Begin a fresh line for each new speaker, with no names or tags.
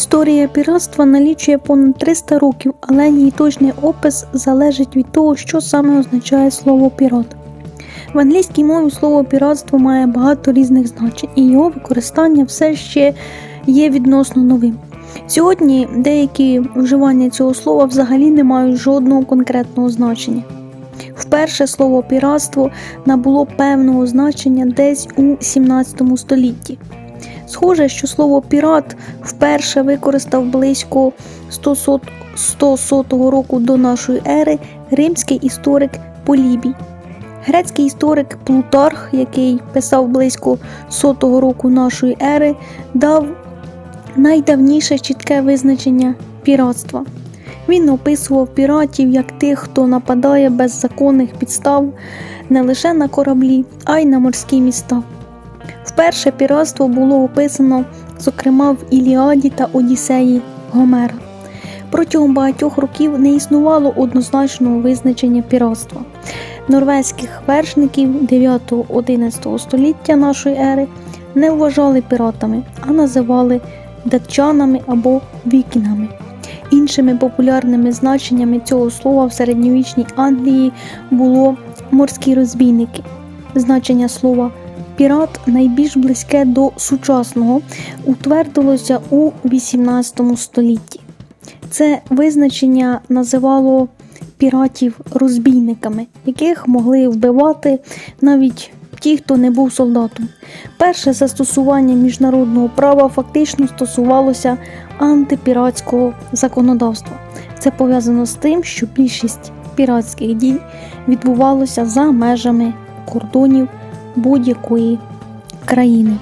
Історія піратства налічує понад 300 років, але її точний опис залежить від того, що саме означає слово пірат. В англійській мові слово піратство має багато різних значень, і його використання все ще є відносно новим. Сьогодні деякі вживання цього слова взагалі не мають жодного конкретного значення. Вперше слово піратство набуло певного значення десь у 17 столітті. Схоже, що слово пірат вперше використав близько 100 100 сотого року до нашої ери римський історик Полібій. Грецький історик Плутарх, який писав близько сотого року нашої ери, дав найдавніше чітке визначення піратства. Він описував піратів як тих, хто нападає без законних підстав не лише на кораблі, а й на морські міста. Вперше піратство було описано, зокрема в Іліаді та Одіссеї Гомера. Протягом багатьох років не існувало однозначного визначення піратства. Норвезьких вершників 9-11 століття нашої ери не вважали піратами, а називали датчанами або вікінгами. Іншими популярними значеннями цього слова в середньовічній Англії було морські розбійники. Значення слова пірат найбільш близьке до сучасного утвердилося у 18 столітті. Це визначення називало піратів розбійниками, яких могли вбивати навіть ті, хто не був солдатом. Перше застосування міжнародного права фактично стосувалося антипіратського законодавства. Це пов'язано з тим, що більшість піратських дій відбувалося за межами кордонів будь-якої країни.